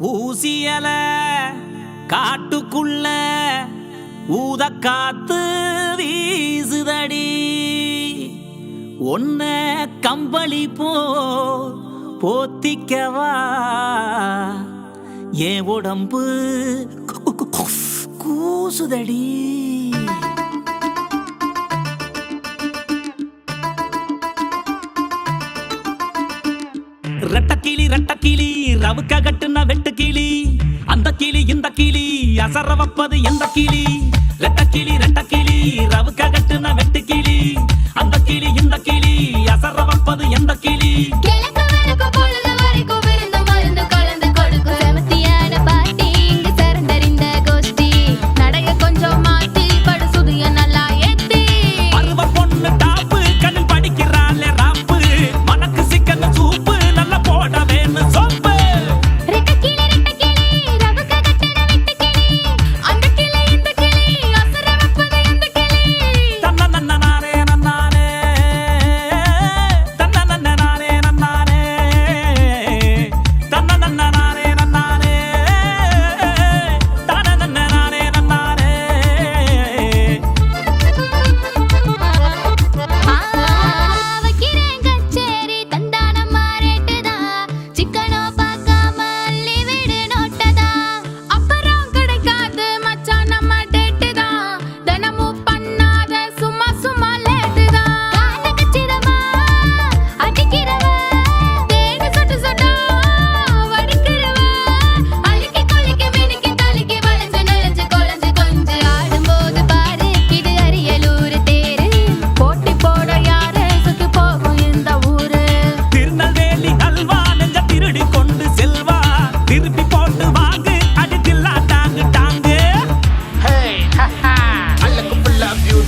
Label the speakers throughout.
Speaker 1: ஊசியல காட்டுக்குள்ள ஊத காத்து வீசுதடி ஒன்ன கம்பளி போ போத்திக்கவா என் உடம்பு கூசுதடி ரெட்டக்கிளி ரெட்டக்கிளி ரவுக்க கட்டுன வெட்டு கிளி அந்த கீழி இந்த கீழி அசர வைப்பது எந்த கீழி ரெட்டக்கிளி ரெட்டக்கிளி ரவுக்க
Speaker 2: கட்டு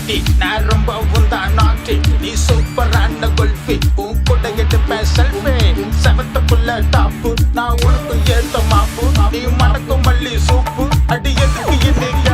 Speaker 2: நாட்டி நான் ரொம்பவும் தான் நாட்டி நீ சூப்பரான கொல்ஃபி உன் கூட எடுப்பேன் செல்ஃபி செவத்துக்குள்ள டாப்பு நான் உனக்கு ஏத்த மாப்பு. நீ மணக்கும் மல்லி சூப்பு அடி எதுக்கு
Speaker 3: இன்னைக்கு